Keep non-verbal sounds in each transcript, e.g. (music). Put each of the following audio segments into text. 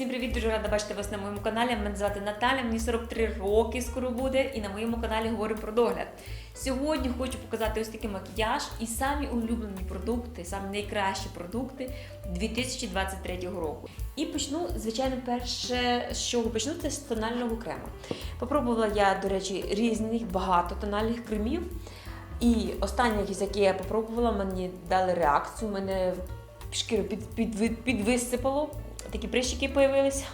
Всім привіт, дуже рада бачити вас на моєму каналі. Мене звати Наталя, мені 43 роки скоро буде, і на моєму каналі говорю про догляд. Сьогодні хочу показати ось такий макіяж і самі улюблені продукти, самі найкращі продукти 2023 року. І почну, звичайно, перше, з чого почну, це з тонального крему. Попробувала я, до речі, різних багато тональних кремів. І останнє, яке я попробувала, мені дали реакцію. Мене шкіру під, під, підвисипало, такі прищики появилися.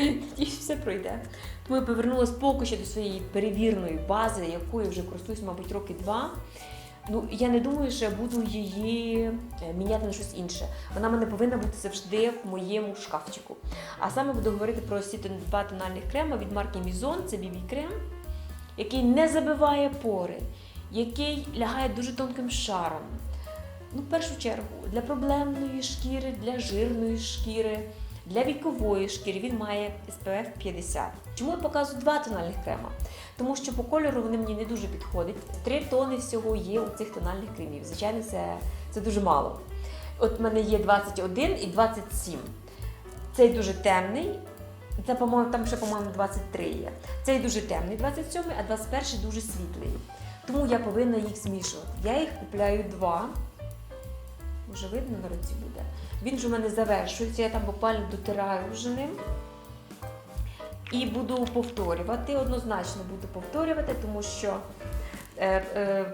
Надіюсь, все пройде. Тому я повернулася поки що до своєї перевірної бази, якою вже користуюсь, мабуть, роки два. Ну, я не думаю, що я буду її е, міняти на щось інше. Вона мене повинна бути завжди в моєму шкафчику. А саме буду говорити про ці два тональних крема від марки Mizon, це BB крем, який не забиває пори, який лягає дуже тонким шаром. Ну, в першу чергу, для проблемної шкіри, для жирної шкіри, для вікової шкіри він має SPF 50. Чому я показую два тональних крема? Тому що по кольору вони мені не дуже підходять. Три тони всього є у цих тональних кремів. Звичайно, це, це дуже мало. От в мене є 21 і 27. Цей дуже темний. Це, по-моєму, там ще, по-моєму, 23 є. Цей дуже темний, 27, а 21 дуже світлий. Тому я повинна їх змішувати. Я їх купляю два. Вже видно на руці буде. Він же у мене завершується, я там буквально дотираю вже ним. І буду повторювати, однозначно буду повторювати, тому що е, е,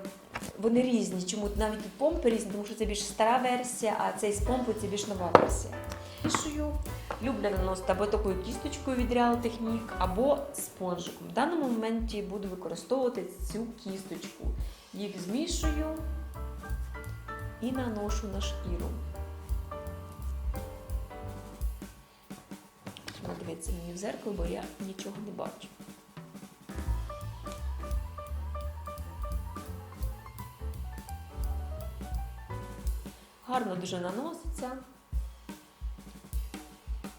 вони різні. Чому навіть помпи різні, тому що це більш стара версія, а цей з помпою це більш нова версія. Мішую. Люблю наносити або такою кісточкою від Real Technique, або спонжиком. В даному моменті буду використовувати цю кісточку. Їх змішую і наношу на шкіру. Дивитися мені в зеркало, бо я нічого не бачу. Гарно дуже наноситься.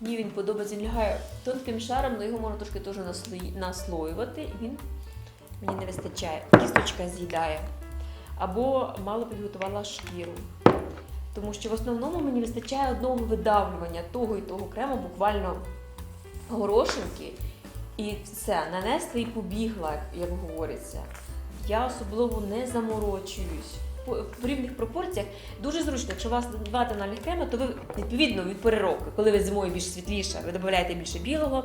Мені він подобається, він лягає тонким шаром, але його можна трошки теж наслоювати, він мені не вистачає. Кісточка з'їдає. Або мало підготувала шкіру. Тому що в основному мені вистачає одного видавлювання того і того крему, буквально горошинки, і все, нанесла і побігла, як говориться. Я особливо не заморочуюсь. В рівних пропорціях дуже зручно, якщо у вас два тональних креми, то ви відповідно від пори року, коли ви зимою більш світліше, ви додаєте більше білого,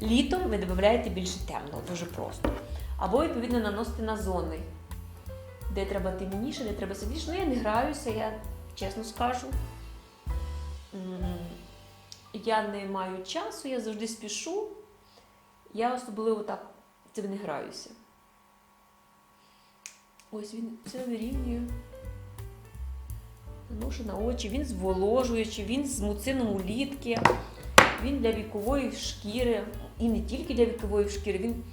літом ви додаєте більше темного, дуже просто. Або відповідно наносите на зони, де треба темніше, де треба світліше. Ну я не граюся, я чесно скажу. Я не маю часу, я завжди спішу. Я особливо так цим не граюся. Ось він все вирівнює. Наношу на очі, він зволожуючий, він з муцином улітки, він для вікової шкіри, і не тільки для вікової шкіри, він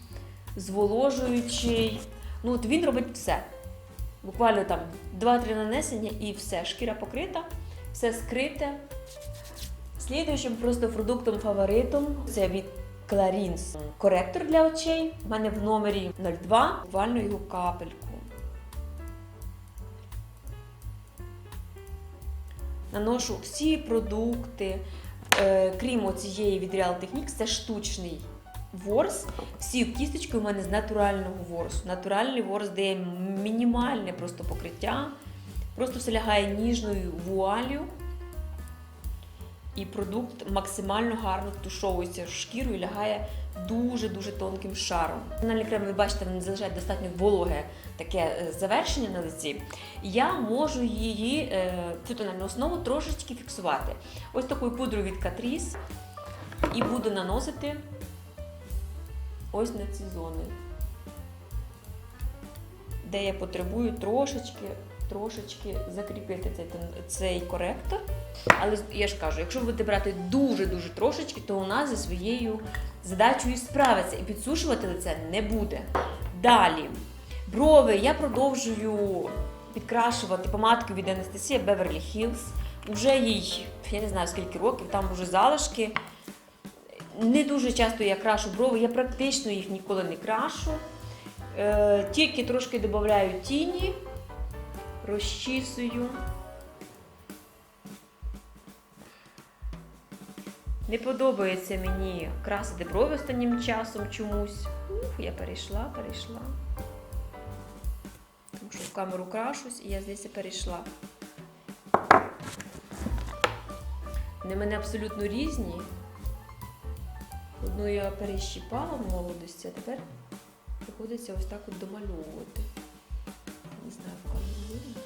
зволожуючий. Ну, от він робить все. Буквально там 2-3 нанесення і все. Шкіра покрита, все скрите. Слідуючим просто продуктом фаворитом це від Clarins коректор для очей. У мене в номері 02, буквально його капельку. Наношу всі продукти, е, крім цієї від Real Techniques, це штучний ворс. Всі кісточки у мене з натурального ворсу. Натуральний ворс дає мінімальне просто покриття. Просто все лягає ніжною вуалью. І продукт максимально гарно тушовується в шкіру і лягає дуже-дуже тонким шаром. Тональний крем, ви бачите, він залишає достатньо вологе таке е, завершення на лиці. Я можу її, е, цю тональну основу трошечки фіксувати. Ось такою пудрою від Catrice. І буду наносити ось на ці зони, де я потребую трошечки, трошечки закріпити цей, цей коректор. Але я ж кажу, якщо будете брати дуже-дуже трошечки, то у нас зі своєю задачею справиться і підсушувати лице не буде. Далі, брови я продовжую підкрашувати помадкою від Анастасія Beverly Hills. Уже їй, я не знаю скільки років, там вже залишки. Не дуже часто я крашу брови, я практично їх ніколи не крашу. Е, тільки трошки додаю тіні, розчісую. Не подобається мені красити брови останнім часом чомусь. Ух, я перейшла, перейшла. Тому що в камеру крашусь і я здається перейшла. Вони мене абсолютно різні. Одну я перещіпала в молодості, а тепер приходиться ось так от домальовувати. Не знаю, в камеру видно.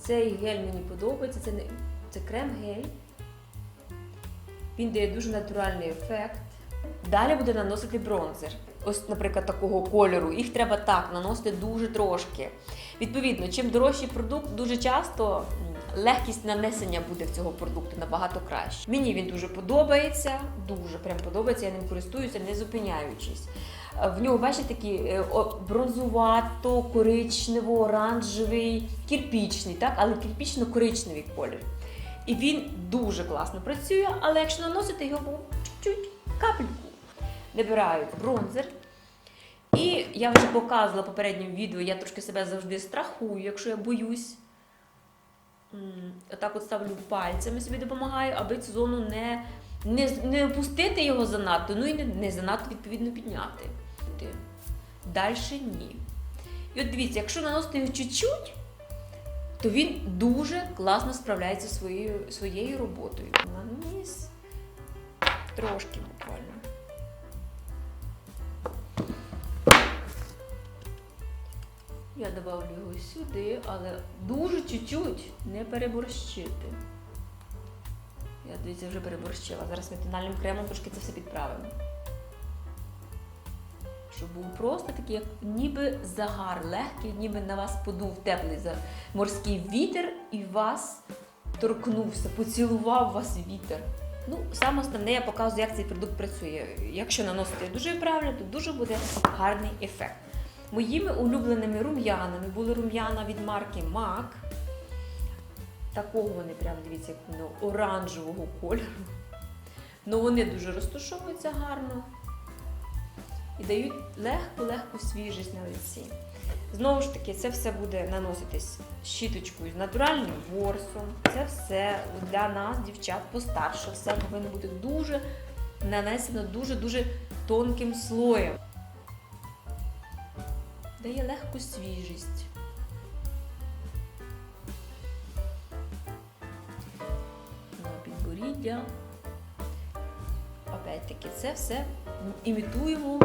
Цей гель мені подобається, це, не, це крем-гель. Він дає дуже натуральний ефект. Далі буде наносити бронзер. Ось, наприклад, такого кольору. Їх треба так наносити дуже трошки. Відповідно, чим дорожчий продукт, дуже часто легкість нанесення буде в цього продукту набагато краще. Мені він дуже подобається, дуже прям подобається, я ним користуюся, не зупиняючись. Е, В нього, бачите, такий е, бронзувато, коричнево, оранжевий, кірпічний, так? але кірпічно-коричневий колір. І він дуже класно працює, але якщо наносити його чуть-чуть, капельку, набираю бронзер. І я вже показувала в попередньому відео, я трошки себе завжди страхую, якщо я боюсь. Отак от ставлю пальцями собі допомагаю, аби цю зону не, не, не опустити його занадто, ну і не, не занадто відповідно підняти. Далі ні. І от дивіться, якщо наносити його чуть-чуть, то він дуже класно справляється своєю, своєю роботою. Наніс трошки буквально. Я добавлю його сюди, але дуже чуть-чуть не переборщити. Я дивіться, вже переборщила. Зараз ми тональним кремом трошки це все підправимо. Щоб був просто такий, як ніби загар легкий, ніби на вас подув теплий морський вітер і вас торкнувся, поцілував вас вітер. Ну, саме основне, я показую, як цей продукт працює. Якщо наносити дуже правильно, то дуже буде гарний ефект. Моїми улюбленими рум'янами були рум'яна від марки MAC. Такого вони прям, дивіться, як воно оранжевого кольору. Ну вони дуже розташовуються гарно і дають легку-легку свіжість на лиці. Знову ж таки, це все буде наноситись щіточкою з натуральним ворсом. Це все для нас, дівчат, постарше. Все повинно бути дуже нанесено дуже-дуже тонким слоєм. Дає легку свіжість. Підборіддя. Опять-таки, це все імітуємо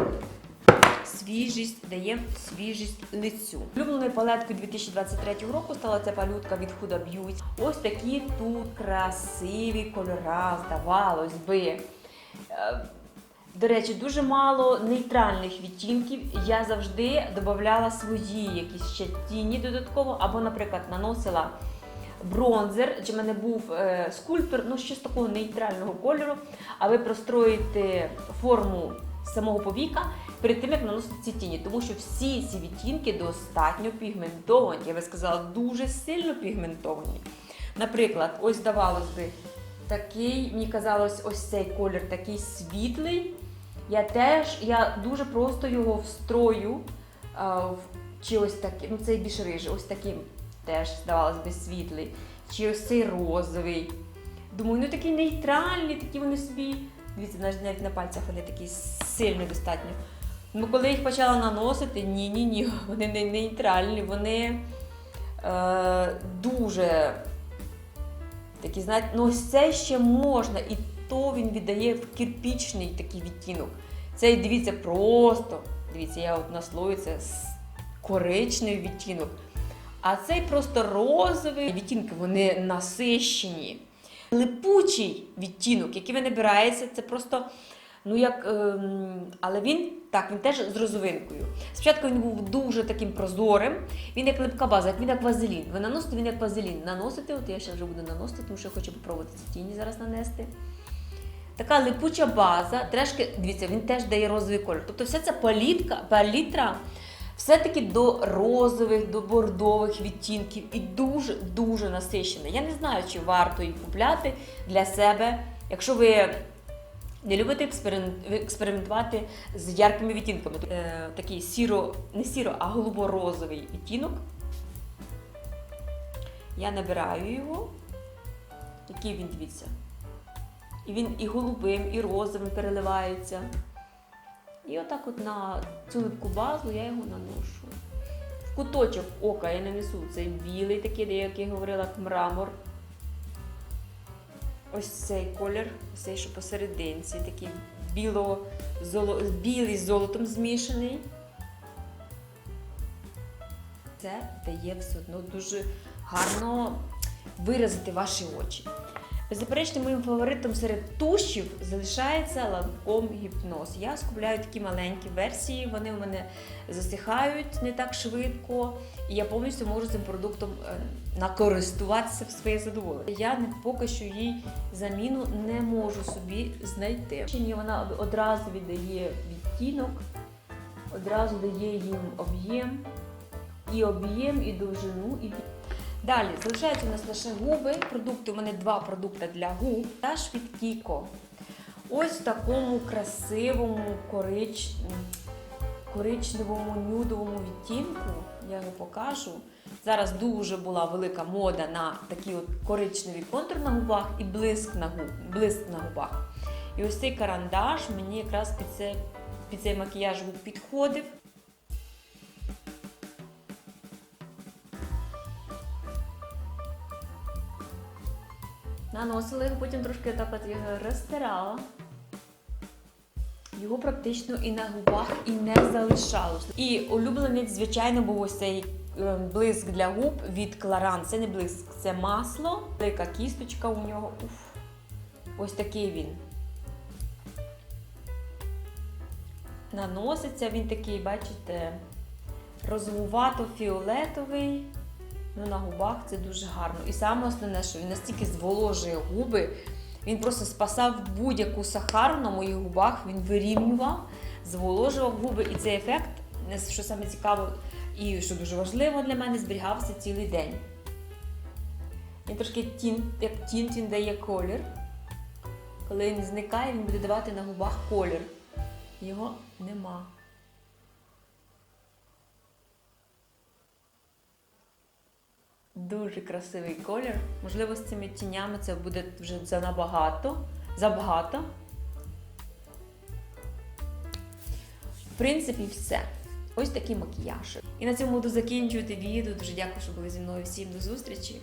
свіжість, дає свіжість лицю. Улюбленою палеткою 2023 року стала ця палютка від Huda Beauty. Ось такі тут красиві кольори, здавалось би. До речі, дуже мало нейтральних відтінків. Я завжди додавала свої якісь ще тіні додатково, або, наприклад, наносила бронзер, чи в мене був е, скульптор, ну щось такого нейтрального кольору, а ви простроїте форму самого повіка перед тим, як наносити ці тіні, тому що всі ці відтінки достатньо пігментовані. Я би сказала, дуже сильно пігментовані. Наприклад, ось здавалось би, такий, мені казалось, ось цей колір такий світлий. Я теж я дуже просто його встрою. а, в- чи ось такий, ну цей більш рижий, ось таким теж здавалось би світлий. Чи ось цей розовий. Думаю, ну такий нейтральний, такі вони собі. Дивіться, навіть на пальцях вони такі сильні достатньо. Ну, коли їх почала наносити, ні-ні-ні, (laughs) вони не нейтральні, вони е, дуже такі, знаєте, ну ось це ще можна, і то він віддає в кирпічний такий відтінок. Цей, дивіться, просто, дивіться, я от наслою це коричневий відтінок. А цей просто розовий відтінки, вони насищені. Липучий відтінок, який ви набираєте, це просто, ну як. Ем, але він так, він теж з розовинкою. Спочатку він був дуже таким прозорим, він як липка база, як він як вазелін. Ви наносите, він як вазелін. Наносите, от я ще вже буду наносити, тому що я хочу попробувати ці тіні зараз нанести. Така липуча база, трошки, дивіться, він теж дає розовий кольор. Тобто вся ця палітка, палітра все-таки до розових, до бордових відтінків і дуже-дуже насичена. Я не знаю, чи варто її купляти для себе, якщо ви не любите експериментувати з яркими відтінками. Е, такий сіро, не сіро, а голубо-розовий відтінок. Я набираю його Який він дивіться. І він і голубим, і розовим переливається. І отак от на цю липку базу я його наношу. В куточок ока я нанесу цей білий, такий, де, як я говорила, мрамор. Ось цей колір, ось цей, що посерединці, такий біло, золо, білий з золотом змішаний. Це дає все одно дуже гарно виразити ваші очі. Беззаперечно, моїм фаворитом серед тушів залишається ланком гіпноз. Я скупляю такі маленькі версії, вони у мене засихають не так швидко, і я повністю можу цим продуктом е, накористуватися в своє задоволення. Я не поки що їй заміну не можу собі знайти. Чи вона одразу віддає відтінок, одразу дає їм об'єм, і об'єм, і довжину, і Далі залишаються у нас лише губи. Продукти у мене два продукти для губ та від Кіко. Ось в такому красивому корич... коричневому нюдовому відтінку. Я його покажу. Зараз дуже була велика мода на такий от коричневий контур на губах і блиск на, губ... блиск на губах. І ось цей карандаш мені якраз під, це... під цей макіяж підходив. Наносила його, потім трошки так от його розтирала. Його практично і на губах і не залишалося. І улюблений, звичайно, був ось цей е, блиск для губ від Кларан. Це не блиск, це масло, велика кісточка у нього. Уф. Ось такий він. Наноситься він такий, бачите, розмувато-фіолетовий. Ну, на губах це дуже гарно. І саме основне, що він настільки зволожує губи, він просто спасав будь-яку сахару на моїх губах, він вирівнював, зволожував губи. І цей ефект, що саме цікаво і що дуже важливо для мене, зберігався цілий день. Він трошки тін, як тінт він дає колір. Коли він зникає, він буде давати на губах колір. Його нема. Дуже красивий колір. Можливо, з цими тінями це буде вже занабагато, забагато. В принципі, все. Ось такий макіяж. І на цьому буду закінчувати відео. Дуже дякую, що були зі мною. Всім до зустрічі!